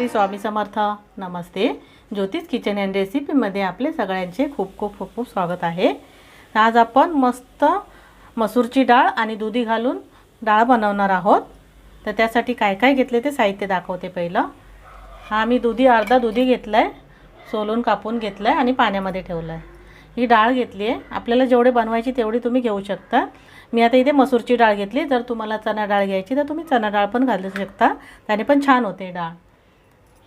श्री स्वामी समर्थ. नमस्ते. ज्योतिष kitchen and रेसिपीमध्ये आपले सगळ्यांचे खूप खूप खूप खूप स्वागत आहे. आज आपण मस्त मसूरची डाळ आणि दुधी घालून डाळ बनवणार आहोत. तर त्यासाठी काय काय घेतले ते साहित्य दाखवते पहिलं. हा मी दुधी अर्धा दुधी घेतला आहे सोलून कापून घेतलं आहे आणि पाण्यामध्ये ठेवलं आहे ही डाळ घेतली आहे. आपल्याला जेवढे बनवायची तेवढी तुम्ही घेऊ शकता. मी आता इथे मसूरची डाळ घेतली. जर तुम्हाला चणा डाळ घ्यायची तर तुम्ही चणा डाळ पण घालू शकता. त्याने पण छान होते डाळ.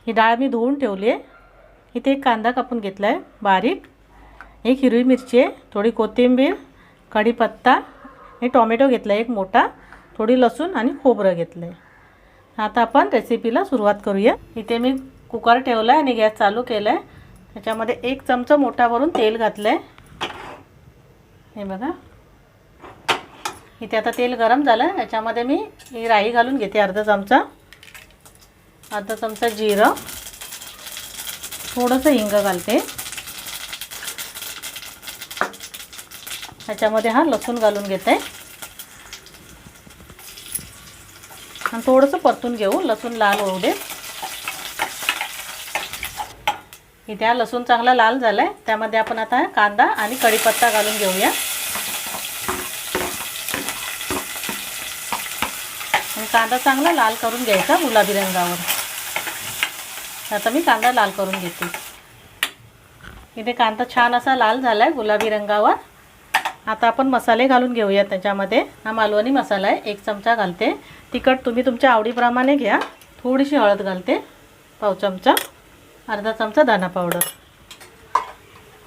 ही डाळ मी धुवून ठेवली आहे. इथे एक कांदा कापून घेतला आहे बारीक. एक हिरवी मिरची आहे थोडी कोथिंबीर कढीपत्ता हे टॉमॅटो घेतला आहे एक मोठा थोडी लसूण आणि खोबरं घेतलं आहे आता आपण रेसिपीला सुरुवात करूया. इथे मी कुकर ठेवला आहे आणि गॅस चालू केला आहे त्याच्यामध्ये एक चमचा मोठा भरून तेल घातलं आहे हे बघा. इथे आता तेल गरम झालं. आहे याच्यामध्ये मी राई घालून घेते अर्धा चमचा. आता चमचा जिरं. थोडंसं हिंग घालते. ह्याच्यामध्ये हा लसूण घालून घेते. आणि थोडंसं परतून घेऊ. लसूण लाल होऊ दे. इथे हा लसूण चांगला लाल झाला आहे त्यामध्ये आपण आता कांदा आणि कढीपत्ता घालून घेऊया. आणि कांदा चांगला लाल करून घ्यायचा गुलाबी रंगावर. आता मी कांदा लाल करून घेते. इथे कांदा छान असा लाल झाला आहे गुलाबी रंगावर. आता आपण मसाले घालून घेऊया त्याच्यामध्ये. हा मालवणी मसाला आहे एक चमचा घालते. तिखट तुम्ही तुमच्या आवडीप्रमाणे घ्या. थोडीशी हळद घालते पाव चमचा अर्धा चमचा दाणा पावडर.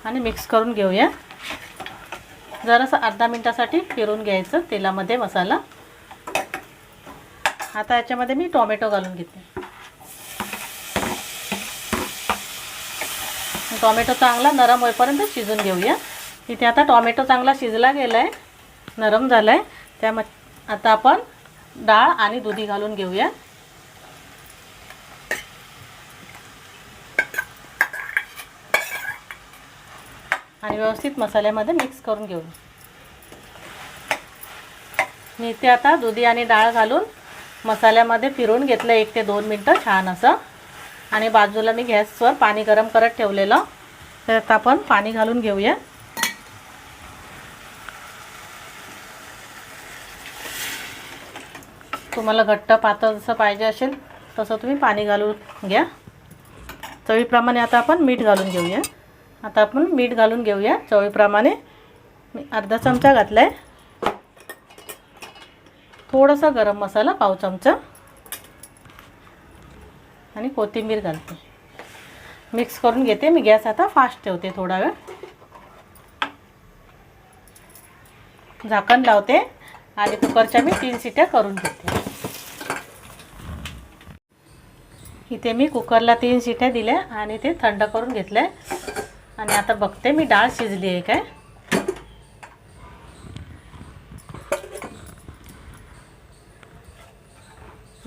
आणि मिक्स करून घेऊया. जरासं अर्धा मिनटासाठी फिरून घ्यायचं तेलामध्ये मसाला. आता याच्यामध्ये मी टोमॅटो घालून घेते. टॉमॅटो चांगला नरम होईपर्यंत शिजून घेऊया. इथे आता टॉमॅटो चांगला शिजला गेला आहे नरम झाला आहे त्याम आता आपण डाळ आणि दुधी घालून घेऊया. आणि व्यवस्थित मसाल्यामध्ये मिक्स करून घेऊ मी इथे आता दुधी आणि डाळ घालून मसाल्यामध्ये फिरून घेतलं एक ते दोन मिनटं छान असं. आणि बाजूला मी गॅसवर पाणी गरम करत ठेवलेलं. त्यात आपण पाणी घालून घेऊया. तुम्हाला घट्ट पातळ जसं पाहिजे असेल तसं तुम्ही पाणी घालून घ्या. चवीप्रमाणे आता आपण मीठ घालून घेऊया. आता आपण मीठ घालून घेऊया. चवीप्रमाणे मी अर्धा चमचा घातला आहे थोडासा गरम मसाला पाव चमचा. आणि कोथिंबीर घालते. मिक्स करून घेते मी. गॅस आता फास्ट ठेवते थोडा वेळ. झाकण लावते आणि कुकरच्या मी तीन सिट्या करून घेते. इथे मी कुकरला तीन शिट्या दिल्या आणि ते थंड करून घेतलं आणि आता बघते मी डाळ शिजली आहे काय.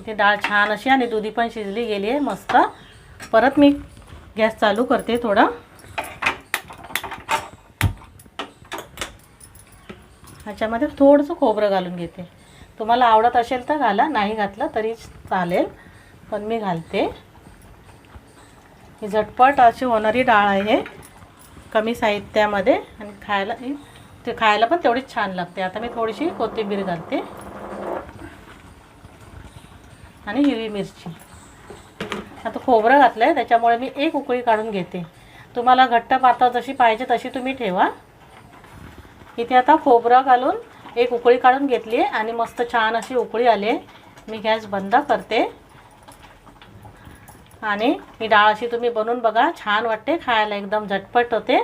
इथे डाळ छान अशी आणि दुधी पण शिजली गेली आहे मस्त. परत मी गॅस चालू करते थोडा. ह्याच्यामध्ये थोडंसं खोबरं घालून घेते. तुम्हाला आवडत असेल तर घाला नाही घातलं तरी चालेल पण मी घालते. ही झटपट अशी होणारी डाळ आहे कमी साहित्यामध्ये आणि खायला ते खायला पण तेवढीच छान लागते. आता मी थोडीशी कोथिंबीर घालते. आणि हिरवी मिरची. आता खोबरं घातलं आहे त्याच्यामुळे मी एक उकळी काढून घेते. तुम्हाला घट्ट पातळ जशी पाहिजे तशी तुम्ही ठेवा. इथे आता खोबरं घालून एक उकळी काढून घेतली आहे आणि मस्त छान अशी उकळी आली मी गॅस बंद करते. आणि ही डाळ अशी तुम्ही बनवून बघा छान वाटते खायला एकदम झटपट होते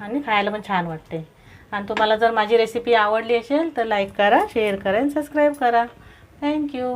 आणि खायला पण छान वाटते. आणि तुम्हाला जर माझी रेसिपी आवडली असेल तर लाईक करा शेअर करा आणि सबस्क्राईब करा. थँक्यू